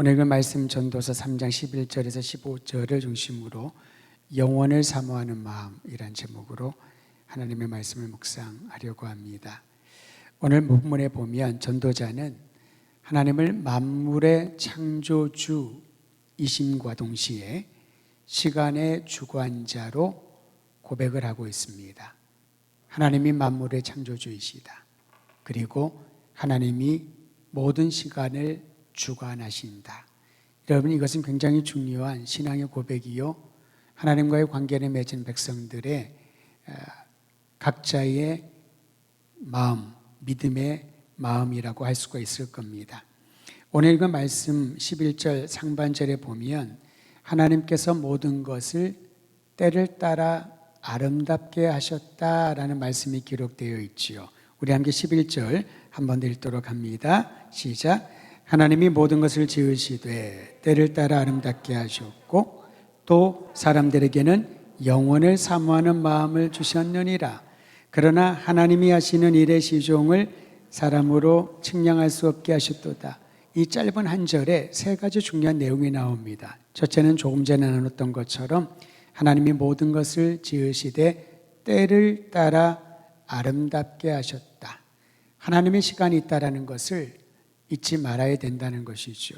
오늘 그 말씀 전도서 3장 11절에서 15절을 중심으로 영원을 사모하는 마음이란 제목으로 하나님의 말씀을 묵상하려고 합니다. 오늘 본문에 보면 전도자는 하나님을 만물의 창조주이심과 동시에 시간의 주관자로 고백을 하고 있습니다. 하나님이 만물의 창조주이시다. 그리고 하나님이 모든 시간을 주관하신다. 여러분 이것은 굉장히 중요한 신앙의 고백이요. 하나님과의 관계를 맺은 백성들의 어, 각자의 마음, 믿음의 마음이라고 할 수가 있을 겁니다. 오늘 그 말씀 11절 상반절에 보면 하나님께서 모든 것을 때를 따라 아름답게 하셨다라는 말씀이 기록되어 있지요. 우리 함께 11절 한 번 더 읽도록 합니다. 시작. 하나님이 모든 것을 지으시되 때를 따라 아름답게 하셨고 또 사람들에게는 영원을 사모하는 마음을 주셨느니라. 그러나 하나님이 하시는 일의 시종을 사람으로 측량할 수 없게 하셨도다. 이 짧은 한 절에 세 가지 중요한 내용이 나옵니다. 첫째는 조금 전에 나눴던 것처럼 하나님이 모든 것을 지으시되 때를 따라 아름답게 하셨다. 하나님의 시간이 있다라는 것을 잊지 말아야 된다는 것이죠.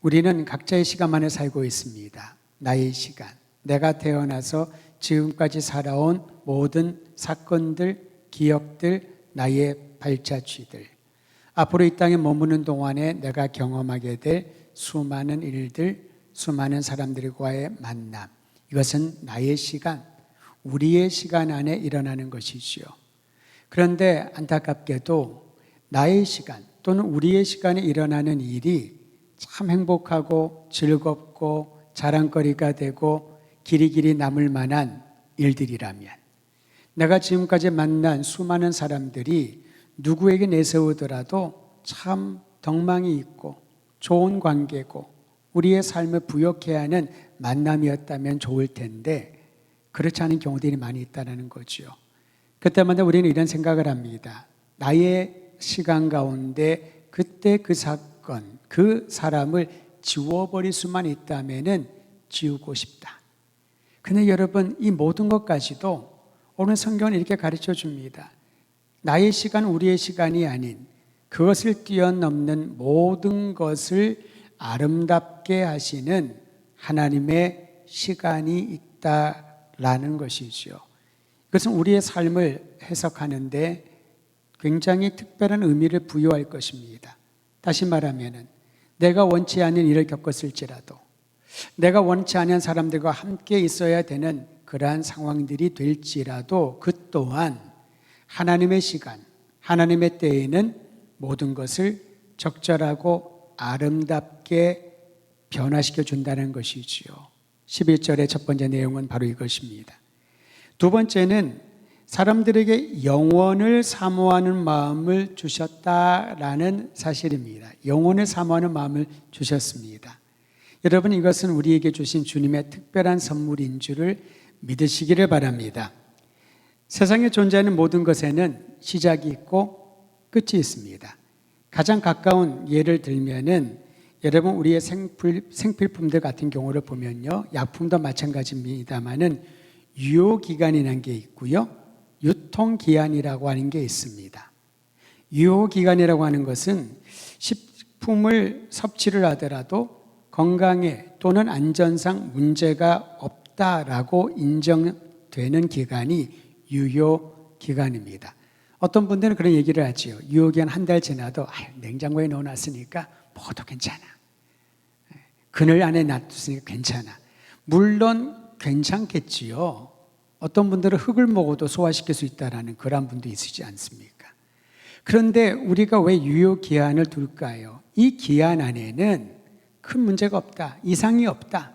우리는 각자의 시간만에 살고 있습니다. 나의 시간. 내가 태어나서 지금까지 살아온 모든 사건들, 기억들, 나의 발자취들. 앞으로 이 땅에 머무는 동안에 내가 경험하게 될 수많은 일들, 수많은 사람들과의 만남. 이것은 나의 시간, 우리의 시간 안에 일어나는 것이지요. 그런데 안타깝게도 나의 시간 또는 우리의 시간에 일어나는 일이 참 행복하고 즐겁고 자랑거리가 되고 길이 길이 남을 만한 일들이라면 내가 지금까지 만난 수많은 사람들이 누구에게 내세우더라도 참 덕망이 있고 좋은 관계고 우리의 삶을 부욕해 하는 만남이었다면 좋을 텐데 그렇지 않은 경우들이 많이 있다는 거죠. 그때마다 우리는 이런 생각을 합니다. 나의 시간 가운데 그때 그 사건, 그 사람을 지워버릴 수만 있다면은 지우고 싶다. 근데 여러분, 이 모든 것까지도 오늘 성경은 이렇게 가르쳐 줍니다. 나의 시간, 우리의 시간이 아닌 그것을 뛰어넘는 모든 것을 아름답게 하시는 하나님의 시간이 있다라는 것이죠. 그것은 우리의 삶을 해석하는데 굉장히 특별한 의미를 부여할 것입니다. 다시 말하면 내가 원치 않는 일을 겪었을지라도 내가 원치 않은 사람들과 함께 있어야 되는 그러한 상황들이 될지라도 그 또한 하나님의 시간, 하나님의 때에는 모든 것을 적절하고 아름답게 변화시켜 준다는 것이지요. 11절의 첫 번째 내용은 바로 이것입니다. 두 번째는 사람들에게 영원을 사모하는 마음을 주셨다라는 사실입니다. 영원을 사모하는 마음을 주셨습니다. 여러분 이것은 우리에게 주신 주님의 특별한 선물인 줄을 믿으시기를 바랍니다. 세상에 존재하는 모든 것에는 시작이 있고 끝이 있습니다. 가장 가까운 예를 들면은 여러분 우리의 생필, 생필품들 같은 경우를 보면요 약품도 마찬가지입니다만은 유효 기간이라는 게 있고요 유통 기한이라고 하는 게 있습니다. 유효 기간이라고 하는 것은 식품을 섭취를 하더라도 건강에 또는 안전상 문제가 없다라고 인정되는 기간이 유효 기간입니다. 어떤 분들은 그런 얘기를 하지요. 유효 기간 한 달 지나도 아, 냉장고에 넣어놨으니까 먹어도 괜찮아. 그늘 안에 놔뒀으니까 괜찮아. 물론 괜찮겠지요. 어떤 분들은 흙을 먹어도 소화시킬 수 있다라는 그런 분도 있으지 않습니까? 그런데 우리가 왜 유효 기한을 둘까요? 이 기한 안에는 큰 문제가 없다. 이상이 없다.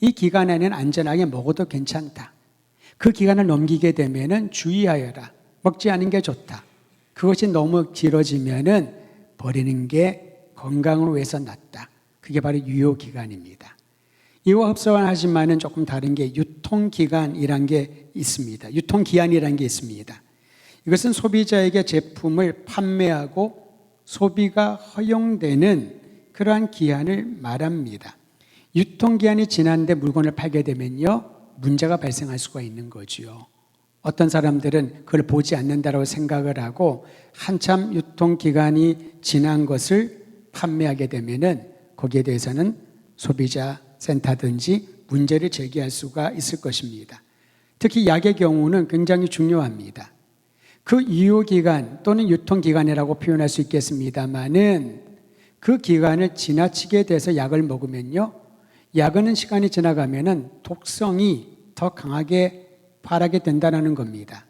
이 기간 안에는 안전하게 먹어도 괜찮다. 그 기간을 넘기게 되면은 주의하여라. 먹지 않은 게 좋다. 그것이 너무 길어지면은 버리는 게 건강을 위해서 낫다. 그게 바로 유효 기간입니다. 이와 흡사하지만은 조금 다른 게 유통 기간이란 게 있습니다. 유통 기한이란 게 있습니다. 이것은 소비자에게 제품을 판매하고 소비가 허용되는 그러한 기한을 말합니다. 유통기한이 지났는데 물건을 팔게 되면요, 문제가 발생할 수가 있는 거지요. 어떤 사람들은 그걸 보지 않는다고 생각을 하고 한참 유통기간이 지난 것을 판매하게 되면은 거기에 대해서는 소비자 센터든지 문제를 제기할 수가 있을 것입니다. 특히 약의 경우는 굉장히 중요합니다. 그 유효기간 또는 유통기간이라고 표현할 수 있겠습니다만은 그 기간을 지나치게 돼서 약을 먹으면요. 약은 시간이 지나가면은 독성이 더 강하게 발하게 된다는 겁니다.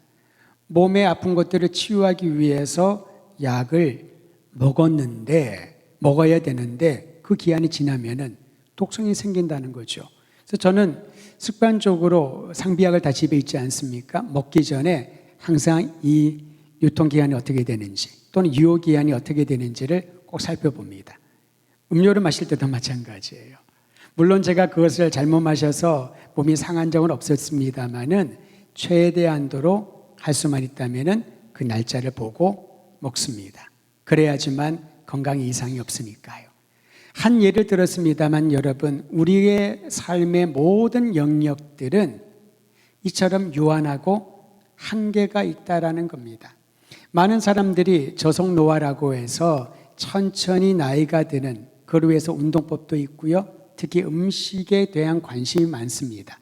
몸에 아픈 것들을 치유하기 위해서 약을 먹었는데 먹어야 되는데 그 기한이 지나면은 독성이 생긴다는 거죠. 그래서 저는 습관적으로 상비약을 다 집에 있지 않습니까? 먹기 전에 항상 이 유통기한이 어떻게 되는지 또는 유효기한이 어떻게 되는지를 꼭 살펴봅니다. 음료를 마실 때도 마찬가지예요. 물론 제가 그것을 잘못 마셔서 몸이 상한 적은 없었습니다만은 최대한도로 할 수만 있다면은 그 날짜를 보고 먹습니다. 그래야지만 건강에 이상이 없으니까요. 한 예를 들었습니다만 여러분, 우리의 삶의 모든 영역들은 이처럼 유한하고 한계가 있다라는 겁니다. 많은 사람들이 저속 노화라고 해서 천천히 나이가 드는 그를 위해서 운동법도 있고요. 특히 음식에 대한 관심이 많습니다.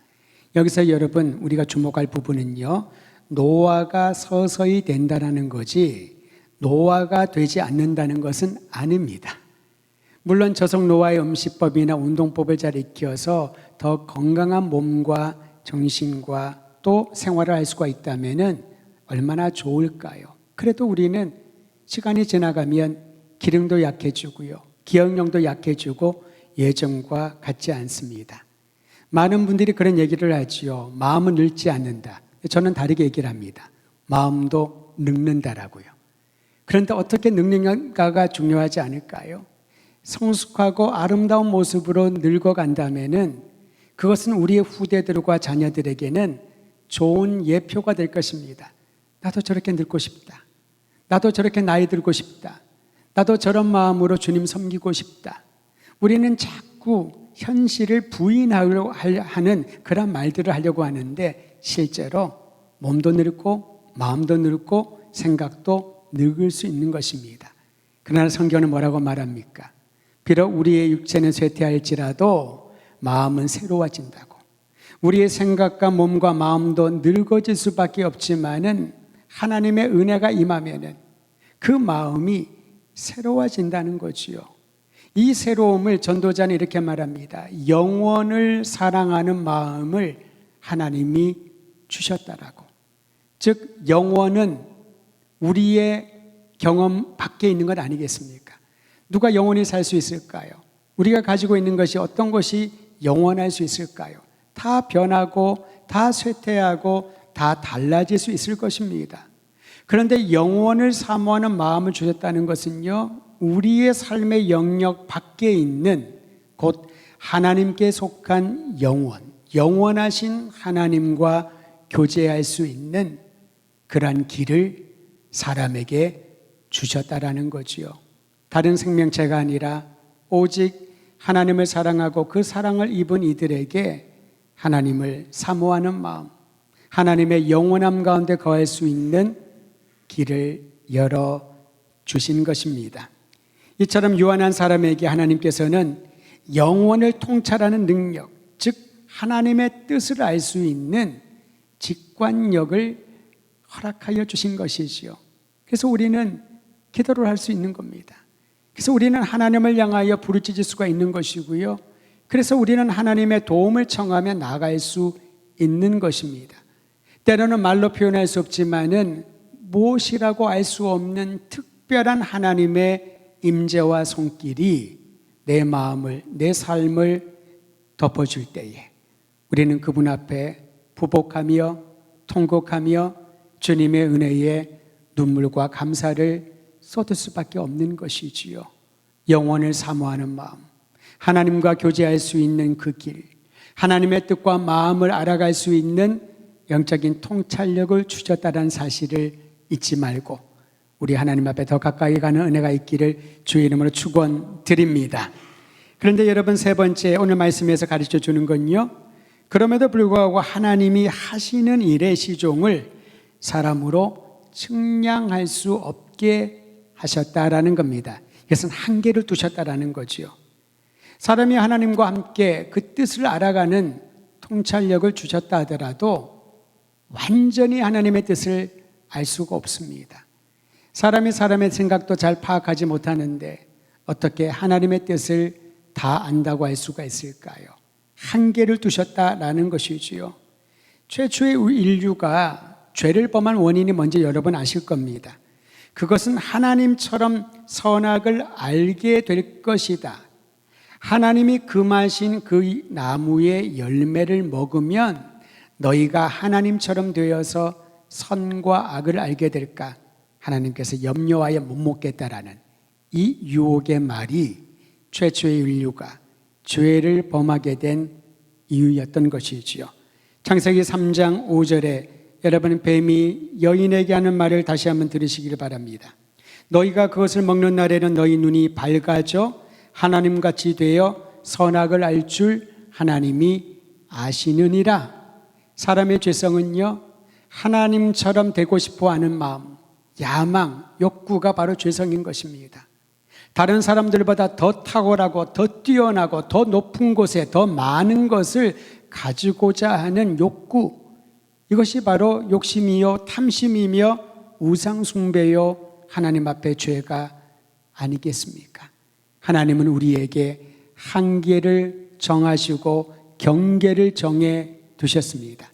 여기서 여러분 우리가 주목할 부분은요. 노화가 서서히 된다라는 거지 노화가 되지 않는다는 것은 아닙니다. 물론 저속 노화의 음식법이나 운동법을 잘 익혀서 더 건강한 몸과 정신과 또 생활을 할 수가 있다면은 얼마나 좋을까요? 그래도 우리는 시간이 지나가면 기능도 약해지고요. 기억력도 약해지고 예전과 같지 않습니다. 많은 분들이 그런 얘기를 하지요. 마음은 늙지 않는다. 저는 다르게 얘기를 합니다. 마음도 늙는다라고요. 그런데 어떻게 늙는가가 중요하지 않을까요? 성숙하고 아름다운 모습으로 늙어간다면은 그것은 우리의 후대들과 자녀들에게는 좋은 예표가 될 것입니다. 나도 저렇게 늙고 싶다. 나도 저렇게 나이 들고 싶다. 나도 저런 마음으로 주님 섬기고 싶다. 우리는 자꾸 현실을 부인하려고 하는 그런 말들을 하려고 하는데 실제로 몸도 늙고 마음도 늙고 생각도 늙을 수 있는 것입니다. 그러나 성경은 뭐라고 말합니까? 비록 우리의 육체는 쇠퇴할지라도 마음은 새로워진다고. 우리의 생각과 몸과 마음도 늙어질 수밖에 없지만은 하나님의 은혜가 임하면은 그 마음이 새로워진다는 거지요. 이 새로움을 전도자는 이렇게 말합니다. 영원을 사랑하는 마음을 하나님이 주셨다라고. 즉, 영원은 우리의 경험 밖에 있는 것 아니겠습니까? 누가 영원히 살 수 있을까요? 우리가 가지고 있는 것이 어떤 것이 영원할 수 있을까요? 다 변하고, 다 쇠퇴하고, 다 달라질 수 있을 것입니다. 그런데 영원을 사모하는 마음을 주셨다는 것은요, 우리의 삶의 영역 밖에 있는 곧 하나님께 속한 영원, 영원하신 하나님과 교제할 수 있는 그러한 길을 사람에게 주셨다라는 거지요. 다른 생명체가 아니라 오직 하나님을 사랑하고 그 사랑을 입은 이들에게 하나님을 사모하는 마음, 하나님의 영원함 가운데 거할 수 있는 길을 열어 주신 것입니다. 이처럼 유한한 사람에게 하나님께서는 영원을 통찰하는 능력, 즉 하나님의 뜻을 알 수 있는 직관력을 허락하여 주신 것이지요. 그래서 우리는 기도를 할 수 있는 겁니다. 그래서 우리는 하나님을 향하여 부르짖을 수가 있는 것이고요. 그래서 우리는 하나님의 도움을 청하며 나갈 수 있는 것입니다. 때로는 말로 표현할 수 없지만은 무엇이라고 알 수 없는 특별한 하나님의 임재와 손길이 내 마음을 내 삶을 덮어줄 때에 우리는 그분 앞에 부복하며 통곡하며 주님의 은혜에 눈물과 감사를 쏟을 수밖에 없는 것이지요. 영원을 사모하는 마음, 하나님과 교제할 수 있는 그 길, 하나님의 뜻과 마음을 알아갈 수 있는 영적인 통찰력을 주셨다는 사실을 잊지 말고 우리 하나님 앞에 더 가까이 가는 은혜가 있기를 주의 이름으로 축원드립니다. 그런데 여러분 세 번째 오늘 말씀에서 가르쳐 주는 건요. 그럼에도 불구하고 하나님이 하시는 일의 시종을 사람으로 측량할 수 없게 하셨다라는 겁니다. 이것은 한계를 두셨다라는 거지요. 사람이 하나님과 함께 그 뜻을 알아가는 통찰력을 주셨다 하더라도 완전히 하나님의 뜻을 알 수가 없습니다. 사람이 사람의 생각도 잘 파악하지 못하는데 어떻게 하나님의 뜻을 다 안다고 할 수가 있을까요? 한계를 두셨다라는 것이지요. 최초의 인류가 죄를 범한 원인이 뭔지 여러분 아실 겁니다. 그것은 하나님처럼 선악을 알게 될 것이다. 하나님이 금하신 그 나무의 열매를 먹으면 너희가 하나님처럼 되어서 선과 악을 알게 될까? 하나님께서 염려하여 못 먹겠다라는 이 유혹의 말이 최초의 인류가 죄를 범하게 된 이유였던 것이지요. 창세기 3장 5절에 여러분 뱀이 여인에게 하는 말을 다시 한번 들으시기를 바랍니다. 너희가 그것을 먹는 날에는 너희 눈이 밝아져 하나님 같이 되어 선악을 알 줄 하나님이 아시느니라. 사람의 죄성은요, 하나님처럼 되고 싶어 하는 마음, 야망, 욕구가 바로 죄성인 것입니다. 다른 사람들보다 더 탁월하고 더 뛰어나고 더 높은 곳에 더 많은 것을 가지고자 하는 욕구, 이것이 바로 욕심이요, 탐심이며 우상숭배요, 하나님 앞에 죄가 아니겠습니까? 하나님은 우리에게 한계를 정하시고 경계를 정해 두셨습니다.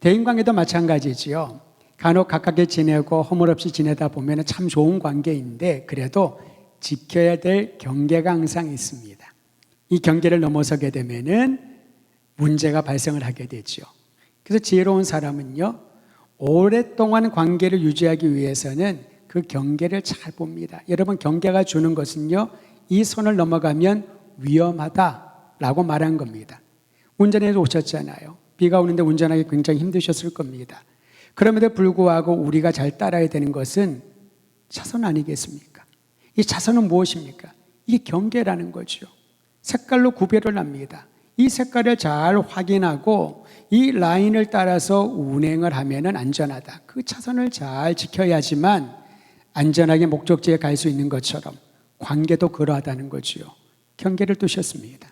대인관계도 마찬가지지요. 간혹 가깝게 지내고 허물없이 지내다 보면 참 좋은 관계인데 그래도 지켜야 될 경계가 항상 있습니다. 이 경계를 넘어서게 되면은 문제가 발생을 하게 되죠. 그래서 지혜로운 사람은요, 오랫동안 관계를 유지하기 위해서는 그 경계를 잘 봅니다. 여러분, 경계가 주는 것은요, 이 선을 넘어가면 위험하다라고 말한 겁니다. 운전해서 오셨잖아요. 비가 오는데 운전하기 굉장히 힘드셨을 겁니다. 그럼에도 불구하고 우리가 잘 따라야 되는 것은 차선 아니겠습니까? 이 차선은 무엇입니까? 이게 경계라는 거죠. 색깔로 구별을 합니다. 이 색깔을 잘 확인하고 이 라인을 따라서 운행을 하면 안전하다. 그 차선을 잘 지켜야지만 안전하게 목적지에 갈 수 있는 것처럼 관계도 그러하다는 거지요. 경계를 두셨습니다.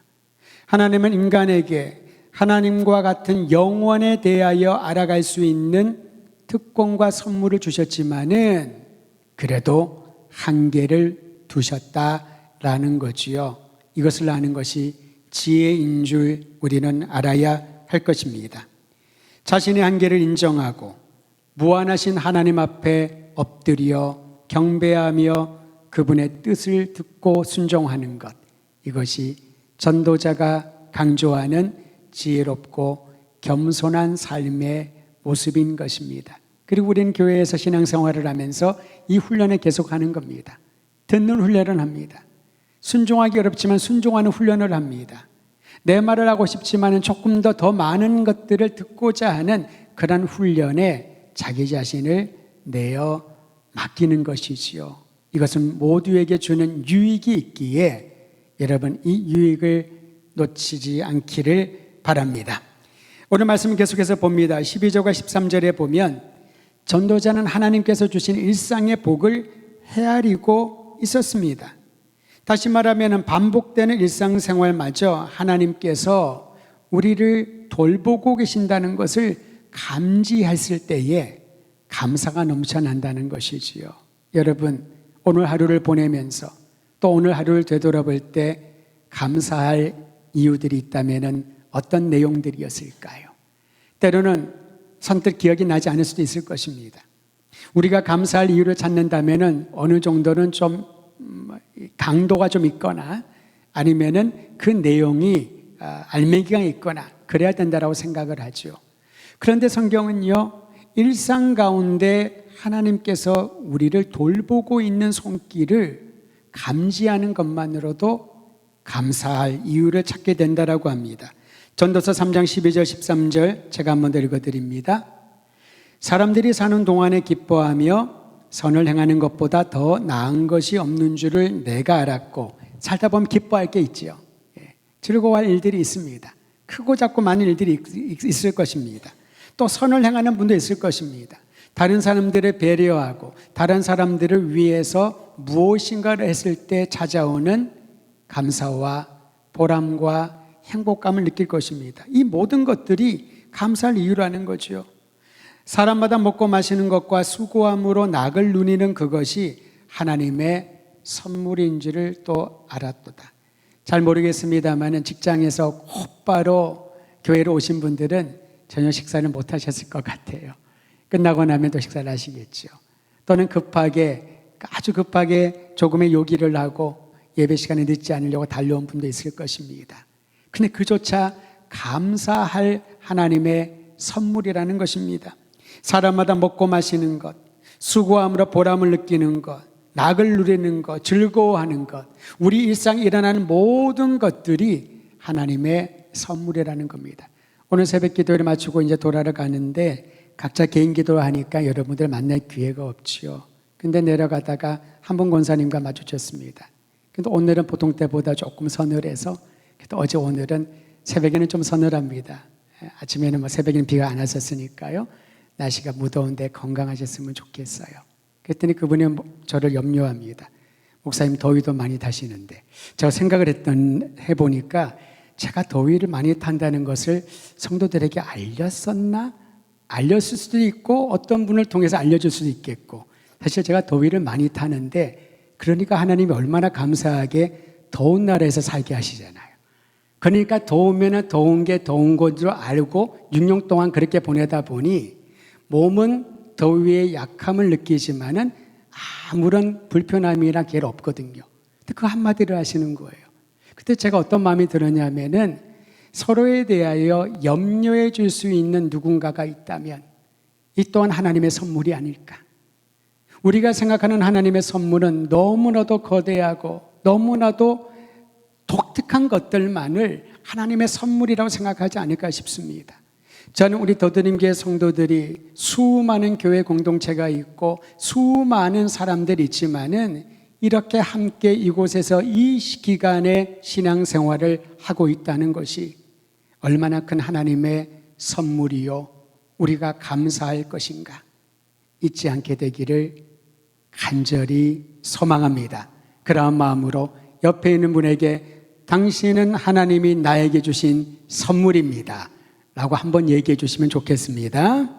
하나님은 인간에게 하나님과 같은 영원에 대하여 알아갈 수 있는 특권과 선물을 주셨지만은 그래도 한계를 두셨다라는 거지요. 이것을 아는 것이 지혜인 줄 우리는 알아야 할 것입니다. 자신의 한계를 인정하고 무한하신 하나님 앞에 엎드려 경배하며 그분의 뜻을 듣고 순종하는 것. 이것이 전도자가 강조하는 지혜롭고 겸손한 삶의 모습인 것입니다. 그리고 우리는 교회에서 신앙생활을 하면서 이 훈련을 계속하는 겁니다. 듣는 훈련을 합니다. 순종하기 어렵지만 순종하는 훈련을 합니다. 내 말을 하고 싶지만 조금 더 더 많은 것들을 듣고자 하는 그런 훈련에 자기 자신을 내어 맡기는 것이지요. 이것은 모두에게 주는 유익이 있기에 여러분 이 유익을 놓치지 않기를 바랍니다. 오늘 말씀 계속해서 봅니다. 12절과 13절에 보면 전도자는 하나님께서 주신 일상의 복을 헤아리고 있었습니다. 다시 말하면 반복되는 일상생활마저 하나님께서 우리를 돌보고 계신다는 것을 감지했을 때에 감사가 넘쳐난다는 것이지요. 여러분, 오늘 하루를 보내면서 또 오늘 하루를 되돌아볼 때 감사할 이유들이 있다면 어떤 내용들이었을까요? 때로는 선뜻 기억이 나지 않을 수도 있을 것입니다. 우리가 감사할 이유를 찾는다면 어느 정도는 좀 음, 강도가 좀 있거나 아니면은 그 내용이 아, 알맹이가 있거나 그래야 된다라고 생각을 하죠. 그런데 성경은요, 일상 가운데 하나님께서 우리를 돌보고 있는 손길을 감지하는 것만으로도 감사할 이유를 찾게 된다라고 합니다. 전도서 3장 12절 13절 제가 한번 읽어 드립니다. 사람들이 사는 동안에 기뻐하며 선을 행하는 것보다 더 나은 것이 없는 줄을 내가 알았고 살다 보면 기뻐할 게 있지요. 예, 즐거워할 일들이 있습니다. 크고 작고 많은 일들이 있- 있을 것입니다. 또 선을 행하는 분도 있을 것입니다. 다른 사람들을 배려하고 다른 사람들을 위해서 무엇인가를 했을 때 찾아오는 감사와 보람과 행복감을 느낄 것입니다. 이 모든 것들이 감사할 이유라는 거죠. 사람마다 먹고 마시는 것과 수고함으로 낙을 누리는 그것이 하나님의 선물인 줄을 또 알았도다. 잘 모르겠습니다만은 직장에서 곧바로 교회로 오신 분들은 저녁 식사를 못 하셨을 것 같아요. 끝나고 나면 또 식사를 하시겠죠. 또는 급하게 아주 급하게 조금의 요기를 하고 예배 시간에 늦지 않으려고 달려온 분도 있을 것입니다. 근데 그조차 감사할 하나님의 선물이라는 것입니다. 사람마다 먹고 마시는 것, 수고함으로 보람을 느끼는 것, 낙을 누리는 것, 즐거워하는 것, 우리 일상에 일어나는 모든 것들이 하나님의 선물이라는 겁니다. 오늘 새벽 기도를 마치고 이제 돌아러 가는데 각자 개인 기도를 하니까 여러분들 만날 기회가 없지요. 근데 내려가다가 한 분 권사님과 마주쳤습니다. 근데 오늘은 보통 때보다 조금 서늘해서 그래도 어제 오늘은 새벽에는 좀 서늘합니다. 예, 아침에는 뭐 새벽에는 비가 안 왔었으니까요. 날씨가 무더운데 건강하셨으면 좋겠어요. 그랬더니 그분이 뭐 저를 염려합니다. 목사님 더위도 많이 타시는데 제가 생각을 했던 해보니까 제가 더위를 많이 탄다는 것을 성도들에게 알렸었나? 알렸을 수도 있고 어떤 분을 통해서 알려줄 수도 있겠고 사실 제가 더위를 많이 타는데 그러니까 하나님이 얼마나 감사하게 더운 나라에서 살게 하시잖아요. 그러니까 더우면 더운 게 더운 것으로 알고 6년 동안 그렇게 보내다 보니 몸은 더위의 약함을 느끼지만은 아무런 불편함이나 괴로 없거든요. 그 한마디를 하시는 거예요. 그때 제가 어떤 마음이 들었냐면은 서로에 대하여 염려해 줄 수 있는 누군가가 있다면 이 또한 하나님의 선물이 아닐까. 우리가 생각하는 하나님의 선물은 너무나도 거대하고 너무나도 독특한 것들만을 하나님의 선물이라고 생각하지 않을까 싶습니다. 저는 우리 더드림교회 성도들이 수많은 교회 공동체가 있고 수많은 사람들이 있지만은 이렇게 함께 이곳에서 이 기간에 신앙생활을 하고 있다는 것이 얼마나 큰 하나님의 선물이요 우리가 감사할 것인가 잊지 않게 되기를 간절히 소망합니다. 그러한 마음으로 옆에 있는 분에게 당신은 하나님이 나에게 주신 선물입니다. 라고 한번 얘기해 주시면 좋겠습니다.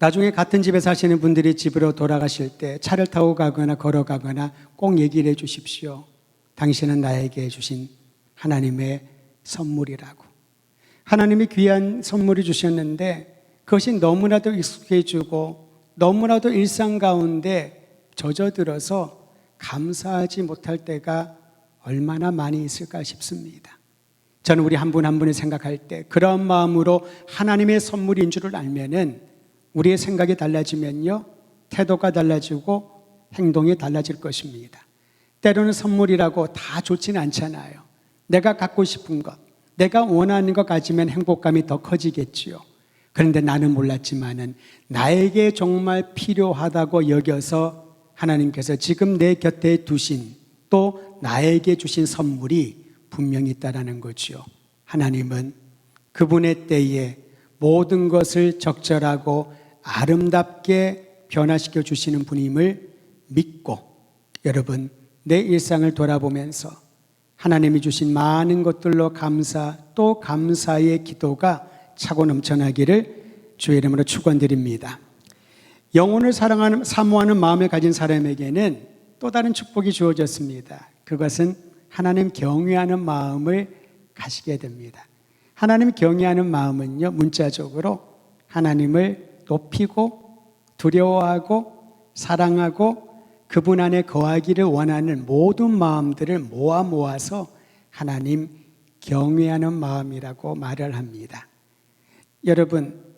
나중에 같은 집에 사시는 분들이 집으로 돌아가실 때 차를 타고 가거나 걸어가거나 꼭 얘기를 해 주십시오. 당신은 나에게 주신 하나님의 선물이라고. 하나님이 귀한 선물을 주셨는데 그것이 너무나도 익숙해지고 너무나도 일상 가운데 젖어들어서 감사하지 못할 때가 얼마나 많이 있을까 싶습니다. 저는 우리 한 분 한 분이 생각할 때 그런 마음으로 하나님의 선물인 줄을 알면은 우리의 생각이 달라지면요 태도가 달라지고 행동이 달라질 것입니다. 때로는 선물이라고 다 좋지는 않잖아요. 내가 갖고 싶은 것, 내가 원하는 것 가지면 행복감이 더 커지겠지요. 그런데 나는 몰랐지만은 나에게 정말 필요하다고 여겨서 하나님께서 지금 내 곁에 두신 또 나에게 주신 선물이 분명히 있다라는 거지요. 하나님은 그분의 때에 모든 것을 적절하고 아름답게 변화시켜 주시는 분임을 믿고 여러분 내 일상을 돌아보면서 하나님이 주신 많은 것들로 감사 또 감사의 기도가 차고 넘쳐나기를 주의 이름으로 축원드립니다. 영혼을 사랑하는 사모하는 마음을 가진 사람에게는 또 다른 축복이 주어졌습니다. 그것은 하나님 경외하는 마음을 가지게 됩니다. 하나님 경외하는 마음은요 문자적으로 하나님을 높이고 두려워하고 사랑하고 그분 안에 거하기를 원하는 모든 마음들을 모아 모아서 하나님 경외하는 마음이라고 말을 합니다. 여러분,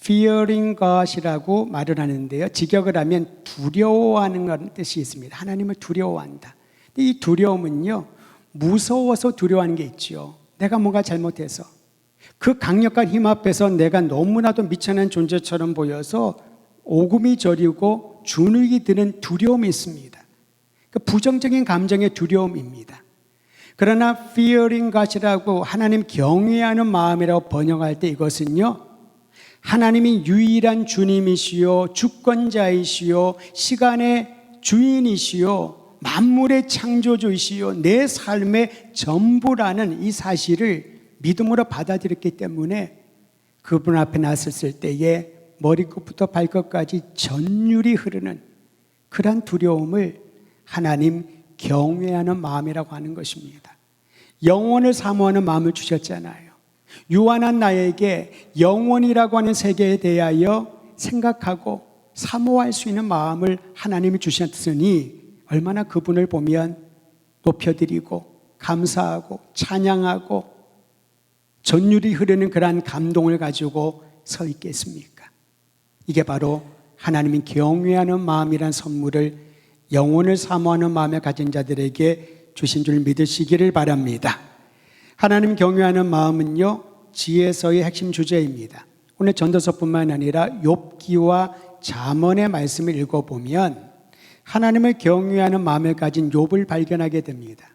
fearing God이라고 말을 하는데요. 직역을 하면 두려워하는 그런 뜻이 있습니다. 하나님을 두려워한다. 이 두려움은요, 무서워서 두려워하는 게 있지요. 내가 뭔가 잘못해서. 그 강력한 힘 앞에서 내가 너무나도 미천한 존재처럼 보여서 오금이 저리고 주눅이 드는 두려움이 있습니다. 그 부정적인 감정의 두려움입니다. 그러나 fearing God이라고 하나님 경외하는 마음이라고 번역할 때 이것은요. 하나님이 유일한 주님이시요 주권자이시요 시간의 주인이시요 만물의 창조주이시요 내 삶의 전부라는 이 사실을 믿음으로 받아들였기 때문에 그분 앞에 나섰을 때에 머리끝부터 발끝까지 전율이 흐르는 그러한 두려움을 하나님 경외하는 마음이라고 하는 것입니다. 영원을 사모하는 마음을 주셨잖아요. 유한한 나에게 영원이라고 하는 세계에 대하여 생각하고 사모할 수 있는 마음을 하나님이 주셨으니 얼마나 그분을 보면 높여드리고 감사하고 찬양하고 전율이 흐르는 그러한 감동을 가지고 서 있겠습니까? 이게 바로 하나님이 경외하는 마음이란 선물을 영혼을 사모하는 마음을 가진 자들에게 주신 줄 믿으시기를 바랍니다. 하나님 경외하는 마음은요 지혜서의 핵심 주제입니다. 오늘 전도서뿐만 아니라 욥기와 잠언의 말씀을 읽어보면 하나님을 경외하는 마음을 가진 욥을 발견하게 됩니다.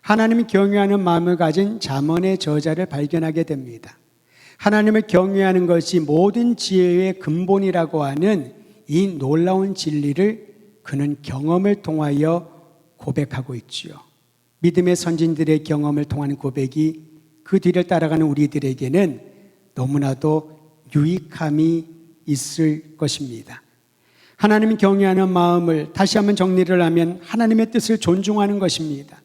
하나님을 경외하는 마음을 가진 잠언의 저자를 발견하게 됩니다. 하나님을 경외하는 것이 모든 지혜의 근본이라고 하는 이 놀라운 진리를 그는 경험을 통하여 고백하고 있지요. 믿음의 선진들의 경험을 통한 고백이 그 뒤를 따라가는 우리들에게는 너무나도 유익함이 있을 것입니다. 하나님 경외하는 마음을 다시 한번 정리를 하면 하나님의 뜻을 존중하는 것입니다.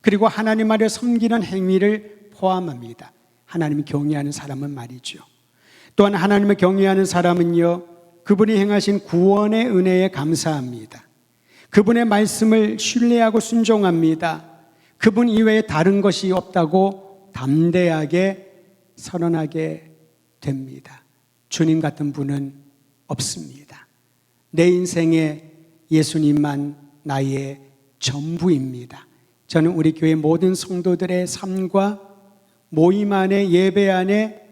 그리고 하나님 아래 섬기는 행위를 포함합니다. 하나님을 경외하는 사람은 말이죠. 또한 하나님을 경외하는 사람은요, 그분이 행하신 구원의 은혜에 감사합니다. 그분의 말씀을 신뢰하고 순종합니다. 그분 이외에 다른 것이 없다고 담대하게 선언하게 됩니다. 주님 같은 분은 없습니다. 내 인생에 예수님만 나의 전부입니다. 저는 우리 교회 모든 성도들의 삶과 모임 안에 예배 안에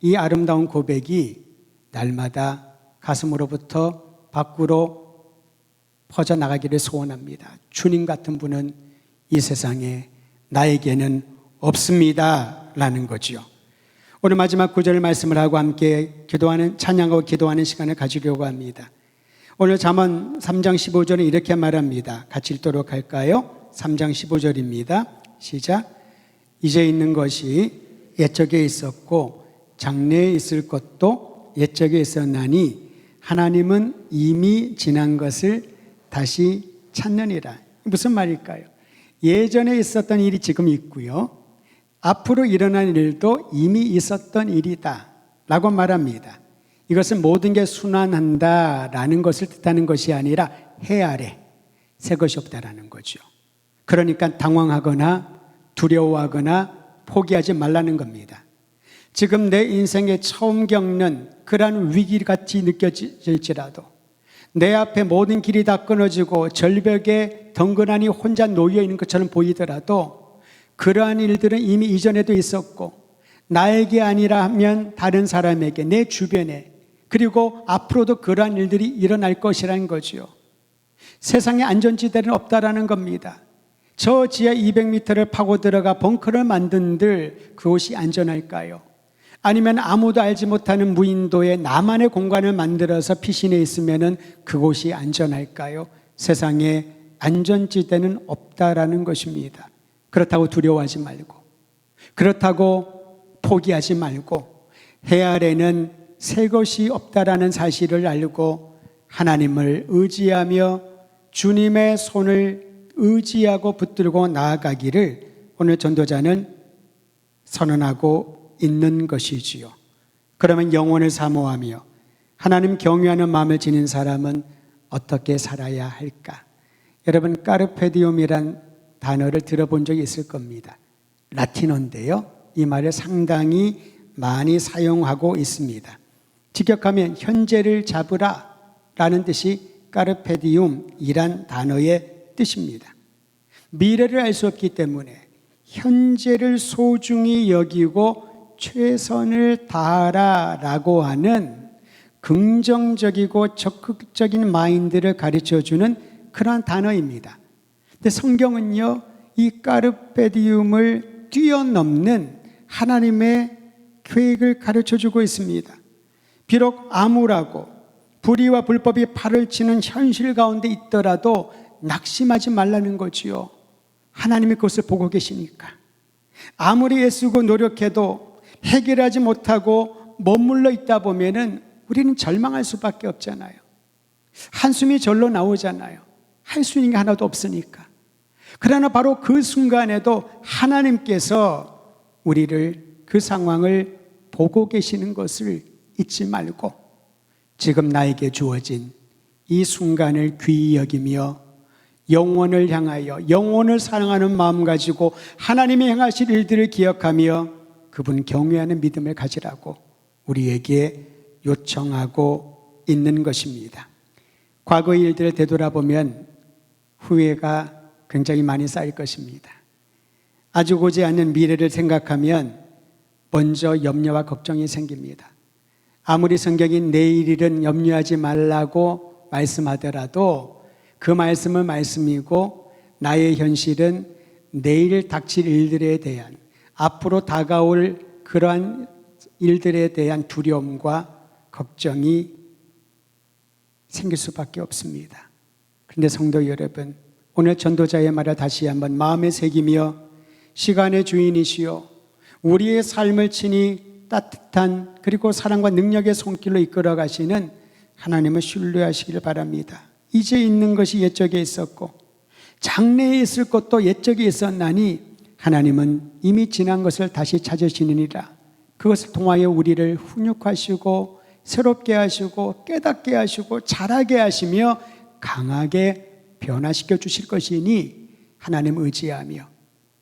이 아름다운 고백이 날마다 가슴으로부터 밖으로 퍼져나가기를 소원합니다. 주님 같은 분은 이 세상에 나에게는 없습니다. 라는 거지요. 오늘 마지막 구절 말씀을 하고 함께 기도하는, 찬양하고 기도하는 시간을 가지려고 합니다. 오늘 잠언 3장 15절은 이렇게 말합니다. 같이 읽도록 할까요? 3장 15절입니다. 시작. 이제 있는 것이 옛적에 있었고 장래에 있을 것도 옛적에 있었나니 하나님은 이미 지난 것을 다시 찾느니라. 무슨 말일까요? 예전에 있었던 일이 지금 있고요. 앞으로 일어날 일도 이미 있었던 일이다. 라고 말합니다. 이것은 모든 게 순환한다. 라는 것을 뜻하는 것이 아니라 해 아래 새 것이 없다라는 거죠. 그러니까 당황하거나 두려워하거나 포기하지 말라는 겁니다. 지금 내 인생에 처음 겪는 그러한 위기 같이 느껴질지라도 내 앞에 모든 길이 다 끊어지고 절벽에 덩그러니 혼자 놓여 있는 것처럼 보이더라도 그러한 일들은 이미 이전에도 있었고 나에게 아니라 하면 다른 사람에게 내 주변에 그리고 앞으로도 그러한 일들이 일어날 것이라는 거지요. 세상에 안전지대는 없다라는 겁니다. 저 지하 200m를 파고 들어가 벙커를 만든들 그곳이 안전할까요? 아니면 아무도 알지 못하는 무인도에 나만의 공간을 만들어서 피신해 있으면은 그곳이 안전할까요? 세상에 안전지대는 없다라는 것입니다. 그렇다고 두려워하지 말고, 그렇다고 포기하지 말고, 해 아래는 새 것이 없다라는 사실을 알고 하나님을 의지하며 주님의 손을 의지하고 붙들고 나아가기를 오늘 전도자는 선언하고 있는 것이지요. 그러면 영혼을 사모하며 하나님 경외하는 마음을 지닌 사람은 어떻게 살아야 할까? 여러분 까르페디움이란 단어를 들어본 적이 있을 겁니다. 라틴어인데요. 이 말을 상당히 많이 사용하고 있습니다. 직역하면 현재를 잡으라 라는 뜻이 까르페디움이란 단어의 뜻입니다. 미래를 알 수 없기 때문에 현재를 소중히 여기고 최선을 다하라 라고 하는 긍정적이고 적극적인 마인드를 가르쳐 주는 그러한 단어입니다. 근데 성경은요, 이 까르페디움을 뛰어넘는 하나님의 계획을 가르쳐 주고 있습니다. 비록 암울하고 불의와 불법이 팔을 치는 현실 가운데 있더라도 낙심하지 말라는 거지요. 하나님이 그것을 보고 계시니까. 아무리 애쓰고 노력해도 해결하지 못하고 머물러 있다 보면은 우리는 절망할 수밖에 없잖아요. 한숨이 절로 나오잖아요. 할 수 있는 게 하나도 없으니까. 그러나 바로 그 순간에도 하나님께서 우리를 그 상황을 보고 계시는 것을 잊지 말고 지금 나에게 주어진 이 순간을 귀히 여기며 영원을 향하여 영원을 사랑하는 마음 가지고 하나님이 행하실 일들을 기억하며 그분 경외하는 믿음을 가지라고 우리에게 요청하고 있는 것입니다. 과거의 일들을 되돌아보면 후회가 굉장히 많이 쌓일 것입니다. 아주 고지 않는 미래를 생각하면 먼저 염려와 걱정이 생깁니다. 아무리 성경이 내일 일은 염려하지 말라고 말씀하더라도 그 말씀은 말씀이고 나의 현실은 내일 닥칠 일들에 대한 앞으로 다가올 그러한 일들에 대한 두려움과 걱정이 생길 수밖에 없습니다. 그런데 성도 여러분, 오늘 전도자의 말을 다시 한번 마음에 새기며 시간의 주인이시요 우리의 삶을 친히 따뜻한 그리고 사랑과 능력의 손길로 이끌어 가시는 하나님을 신뢰하시길 바랍니다. 이제 있는 것이 옛적에 있었고 장래에 있을 것도 옛적에 있었나니 하나님은 이미 지난 것을 다시 찾으시느니라. 그것을 통하여 우리를 훈육하시고 새롭게 하시고 깨닫게 하시고 자라게 하시며 강하게 변화시켜 주실 것이니 하나님 의지하며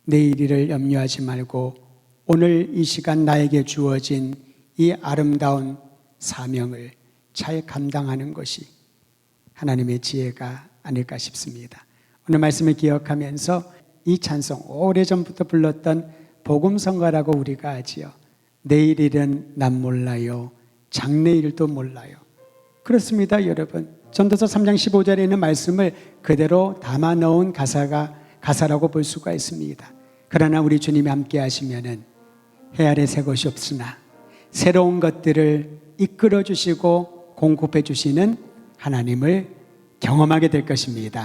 내일 일을 염려하지 말고 오늘 이 시간 나에게 주어진 이 아름다운 사명을 잘 감당하는 것이 하나님의 지혜가 아닐까 싶습니다. 오늘 말씀을 기억하면서 이 찬송 오래전부터 불렀던 복음성가라고 우리가 하지요. 내일일은 난 몰라요. 장래일도 몰라요. 그렇습니다, 여러분. 전도서 3장 15절에 있는 말씀을 그대로 담아 넣은 가사가 가사라고 볼 수가 있습니다. 그러나 우리 주님이 함께 하시면은 헤아려 새 것이 없으나 새로운 것들을 이끌어 주시고 공급해 주시는 하나님을 경험하게 될 것입니다.